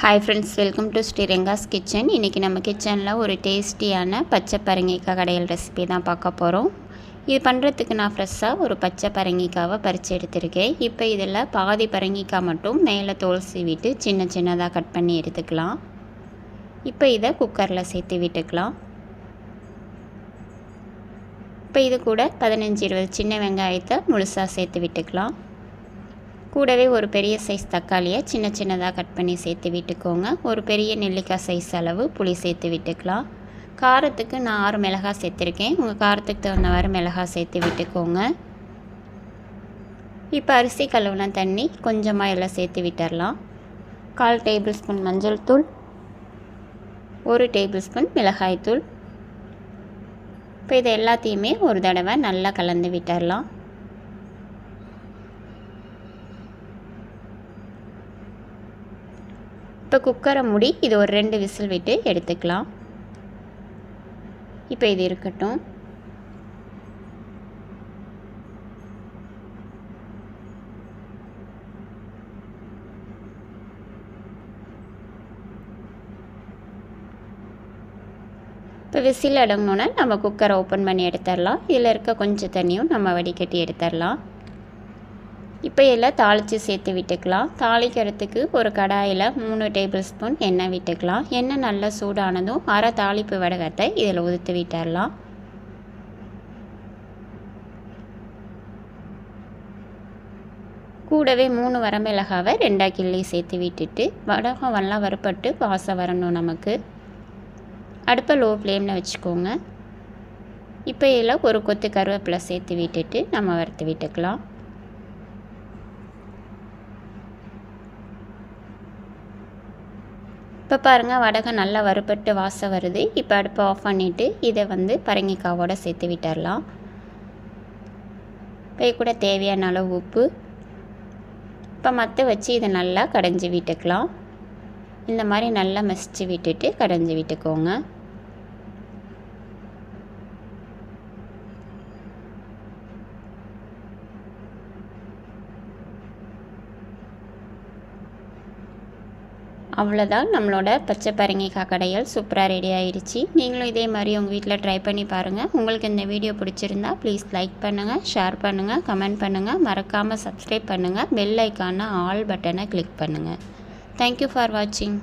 Hi friends welcome to Sriranga's kitchen இன்றைக்கி நம்ம கிச்சனில் ஒரு டேஸ்டியான பச்சை பரங்கிக்காய் கடையல் ரெசிபி தான் பார்க்க போகிறோம் இது பண்ணுறதுக்கு நான் ஃப்ரெஷ்ஷாக ஒரு பச்சை பரங்கிக்காவை பறித்து எடுத்திருக்கேன். இப்போ இதில் பாதி பரங்கிக்காய் மட்டும் மேலே தோல் சீவிட்டு சின்ன சின்னதாக கட் பண்ணி எடுத்துக்கலாம். இப்போ இதை குக்கரில் சேர்த்து விட்டுக்கலாம். இப்போ இது கூட பதினஞ்சு இருபது சின்ன வெங்காயத்தை முழுசாக சேர்த்து விட்டுக்கலாம். கூடவே ஒரு பெரிய சைஸ் தக்காளியை சின்ன சின்னதாக கட் பண்ணி சேர்த்து விட்டுக்கோங்க. ஒரு பெரிய நெல்லிக்காய் சைஸ் அளவு புளி சேர்த்து விட்டுக்கலாம். காரத்துக்கு நான் ஆறு மிளகாய் சேர்த்துருக்கேன். உங்கள் காரத்துக்கு தகுந்தவாறு மிளகாய் சேர்த்து விட்டுக்கோங்க. இப்போ அரிசி கழுவுன தண்ணி கொஞ்சமாக எல்லாம் சேர்த்து விட்டுடலாம் கால் டேபிள் ஸ்பூன் மஞ்சள் தூள் ஒரு டேபிள் ஸ்பூன் மிளகாய்த்தூள் இப்போ இது எல்லாத்தையுமே ஒரு தடவை நல்லா கலந்து விட்டுடலாம் இப்போ குக்கரை மூடி இது ஒரு ரெண்டு விசில் விட்டு எடுத்துக்கலாம். இப்போ இது இருக்கட்டும். இப்போ விசில் அடங்கினோன்னே நம்ம குக்கரை ஓப்பன் பண்ணி எடுத்துடலாம். இதில் இருக்க கொஞ்சம் தண்ணியும் நம்ம வடிகட்டி எடுத்துடலாம். இப்போ இதில் தாளித்து சேர்த்து விட்டுக்கலாம். தாளிக்கிறதுக்கு ஒரு கடாயில் மூணு டேபிள் ஸ்பூன் எண்ணெய் விட்டுக்கலாம். எண்ணெய் நல்லா சூடானதும் அரை தாளிப்பு வடகத்தை இதில் உதுத்து விட்டுடலாம் கூடவே மூணு வரமிளகாவை ரெண்டாக கிள்ளி சேர்த்து விட்டுட்டு வடகம் நல்லா வறுப்பட்டு வாசம் வரணும் நமக்கு. அடுப்பை லோ ஃப்ளேமில் வச்சுக்கோங்க. இப்போ இதில் ஒரு கொத்து கருவேப்பிலை சேர்த்து விட்டுட்டு நம்ம வறுத்து விட்டுக்கலாம். இப்போ பாருங்கள் வடகை நல்லா வறுபட்டு வாசம் வருது. இப்போ அடுப்பை ஆஃப் பண்ணிவிட்டு இதை வந்து பரங்கிக்காவோடு சேர்த்து விட்டுடலாம் இப்போ கூட தேவையான அளவு உப்பு. இப்போ மற்ற வச்சு இதை நல்லா கடைஞ்சி விட்டுக்கலாம். இந்த மாதிரி நல்லா மசிச்சு விட்டுட்டு கடைஞ்சி விட்டுக்கோங்க. அவ்வளோதான் நம்மளோட பச்சை பரங்கிக்காய் கடையல் சூப்பராக ரெடி ஆயிடுச்சு நீங்களும் இதே மாதிரி உங்கள் வீட்டில் ட்ரை பண்ணி பாருங்கள் உங்களுக்கு இந்த வீடியோ பிடிச்சிருந்தா ப்ளீஸ் லைக் பண்ணுங்கள் ஷேர் பண்ணுங்கள் கமெண்ட் பண்ணுங்கள் மறக்காமல் சப்ஸ்கிரைப் பண்ணுங்கள் பெல் ஐக்கான ஆல் பட்டனை கிளிக் பண்ணுங்கள் தேங்க்யூ ஃபார் வாட்சிங்